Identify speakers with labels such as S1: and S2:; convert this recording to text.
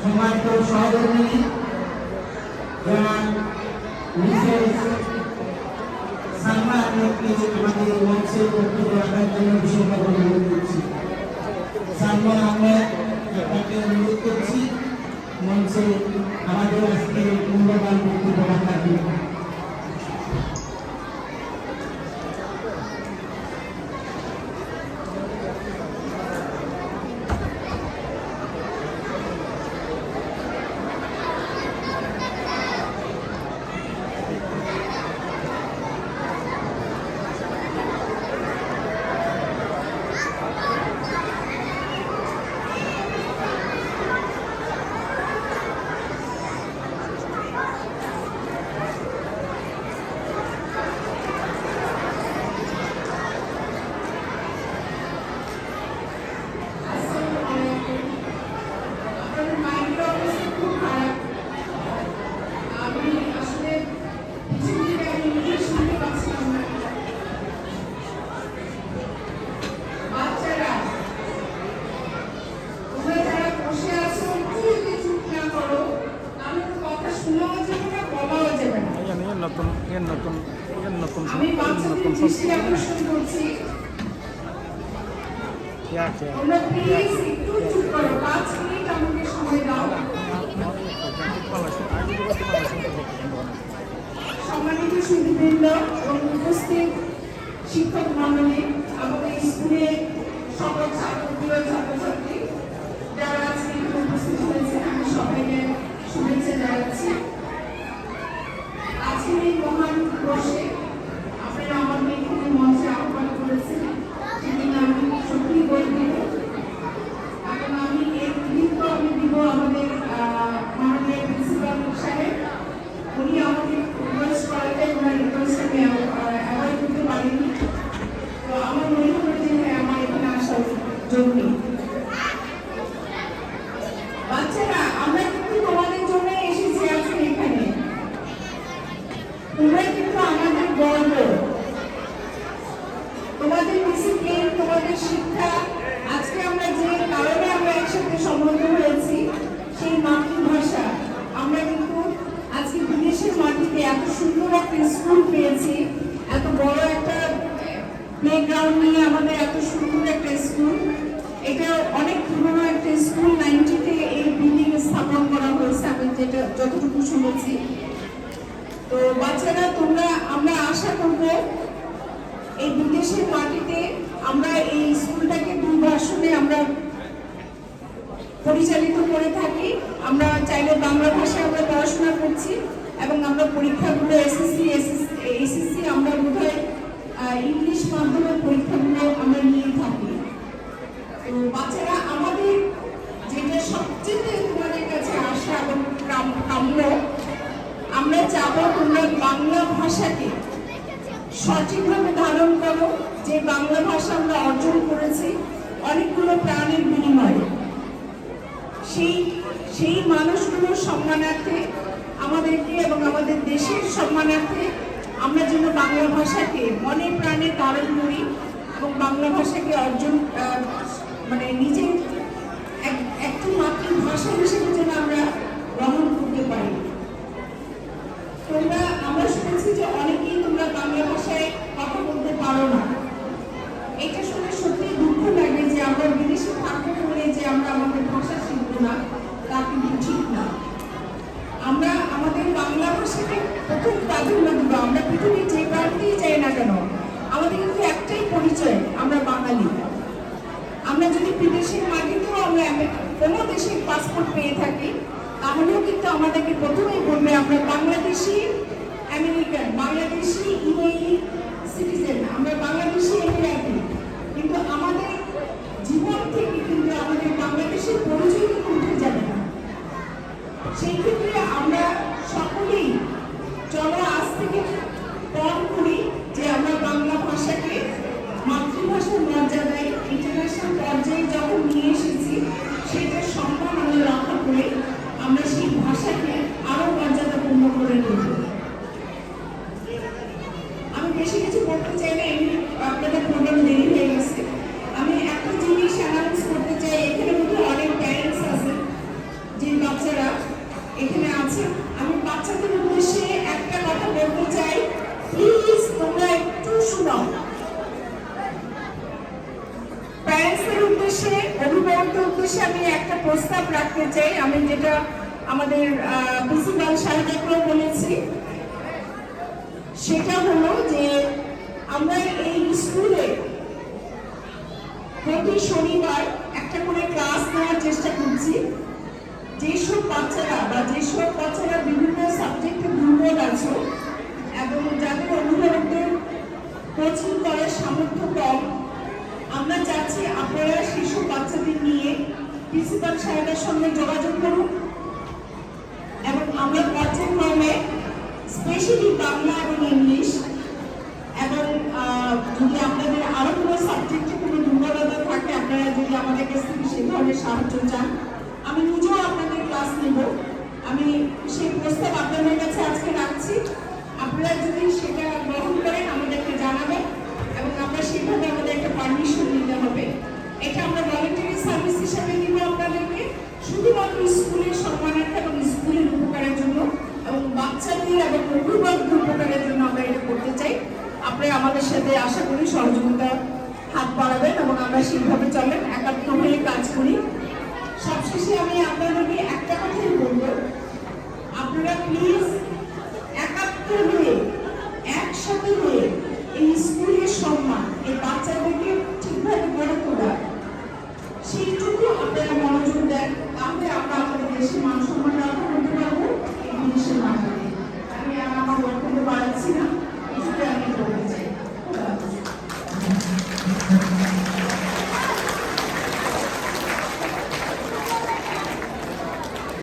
S1: সম্মানিত সহধর্মিনী যেমন মিসেস সালমা আহমেদকে আমাদের বক্তব্য রাখার জন্য বিশেষভাবে অনুরোধ করছি। সালমা আহমেদ আপনাকে অনুরোধ করছি, মঞ্চে আমাদের আজকে মূল্যবান বক্তব্য রাখার জন্য
S2: আপনাদের মাইন্ডটা অবশ্য খুব খারাপ আমি আসলে কিছু দিন আমি নিজে শুনতে পাচ্ছিলাম না বাচ্চারা তোমরা যারা বসে আছো একটু যদি চুপ না করো তাহলে তো কথা শোনাও যাবে না বলাও যাবে না
S3: Yan, yan নতুন yan নতুন yan নতুন
S2: আমি
S3: yan
S2: বাচ্চাদের
S3: নতুন
S2: দৃষ্টি আকর্ষণ করছি
S3: ইয়া কে
S2: তোমরা প্লিজ একটু চুপ করো পাঁচ মিনিট আমাকে সময় দাও সম্মানিত সুধীবৃন্দ এবং উপস্থিত শিক্ষক মন্ডলী আমাদের স্কুলে সকল ছাত্র ছাত্রছাত্রী জরুরি বাচ্চারা, আমরা কিন্তু তোমাদের জন্য এসেছি আজকে এখানে। তোমরা কিন্তু আমাদের গর্ব তোমাদের ডিসিপ্লিন তোমাদের শিক্ষা, আজকে আমরা যে কারণে আমরা একসাথে সম্বন্ধ হয়েছি, সেই মাতৃভাষা। আমরা কিন্তু আজকে বিদেশের মাটিতে এত সুন্দর একটা স্কুল পেয়েছি, এত বড় একটা প্লেগ্রাউন্ড নিয়ে আমাদের এত সুন্দর একটা স্কুল। এটা অনেক পুরনো একটা স্কুল, নাইনটিতে এই বিল্ডিং স্থাপন করা হয়েছে, আমি যেটা যতটুকু শুনেছি। তো বাচ্চারা, তোমরা, আমরা আশা করব এই বিদেশের মাটিতে আমরা এই স্কুলটাকে দুই ভাষণে আমরা পরিচালিত করে থাকি। আমরা চাইলে বাংলা ভাষায় আমরা পড়াশোনা করছি এবং আমরা পরীক্ষাগুলো এসএসসি এসএসসি আমরা বোধহয় ইংলিশ মাধ্যমে পরীক্ষাগুলো আমরা নিয়ে থাকি তো বাচ্চারা আমাদের যেটা সবচেয়ে তোমাদের কাছে আসা এবং কাম- কাম্য আমরা চাবো তোমরা বাংলা ভাষাকে সঠিকভাবে ধারণ করো। যে বাংলা ভাষা আমরা অর্জন করেছি, অনেকগুলো প্রাণের বিনিময়ে। সেই সেই মানুষগুলোর সম্মানার্থে, আমাদেরকে এবং আমাদের দেশের সম্মানার্থে আমরা যেন বাংলা ভাষাকে মনে প্রাণে ধারণ করি এবং বাংলা ভাষাকে অর্জন মানে নিজের পাসপোর্ট পেয়ে থাকি, তাহলেও কিন্তু আমাদেরকে প্রথমেই বলবে, আমরা Bangladeshi American, Bangladeshi UAE citizen আমরা বাংলাদেশি কিছু করতে চাই না আপনাদের প্রোগ্রাম দেরি হয়ে গেছে। আমি একটা জিনিস অ্যানাউন্স করতে চাই, এখানে মধ্যে অনেক প্যারেন্টস আছে যে বাচ্চারা এখানে আছে আমি বাচ্চাদের উদ্দেশ্যে একটা কথা বলতে চাই। প্লিজ তোমরা একটু শোনাও প্যারেন্টসদের উদ্দেশ্যে, অভিভাবকদের উদ্দেশ্যে আমি একটা প্রস্তাব রাখতে চাই। আমি যেটা আমাদের প্রিন্সিপাল সাহেবকেও বলেছি সেটা হলো যে আমরা এই স্কুলে প্রতি শনিবার একটা করে ক্লাস নেওয়ার চেষ্টা করছি। যেসব বাচ্চারা বা যেসব বাচ্চারা বিভিন্ন সাবজেক্টে দুর্বল আছে এবং যাদের অভিভাবকদের কোচিং করার সামর্থ্য কম, আমরা চাচ্ছি আপনারা সেসব বাচ্চাদের নিয়ে প্রিন্সিপাল সাহেবের সঙ্গে যোগাযোগ করুন এবং আমরা স্পেশালি বাংলা এবং ইংলিশ এবং যদি আপনাদের আরও কোনো সাবজেক্টে কোনো দুর্বলতা থাকে, আপনারা যদি আমাদের কাছ থেকে সেই ধরনের সাহায্য চান, আমি নিজেও আপনাদের ক্লাস নেব। আমি সেই প্রস্তাব আপনাদের কাছে আজকে রাখছি। আপনারা যদি সেটা গ্রহণ করেন, আমাদেরকে জানাবেন এবং আমরা আপনারা আমাদের সাথে আশা করি সহযোগিতা হাত বাড়াবেন এবং আমরা সেইভাবে চলেন, একাত্ম হয়ে কাজ করি। সবশেষে আমি আপনাদেরকে একটা কথাই বলব। আপনারা প্লিজ একাত্ম হয়ে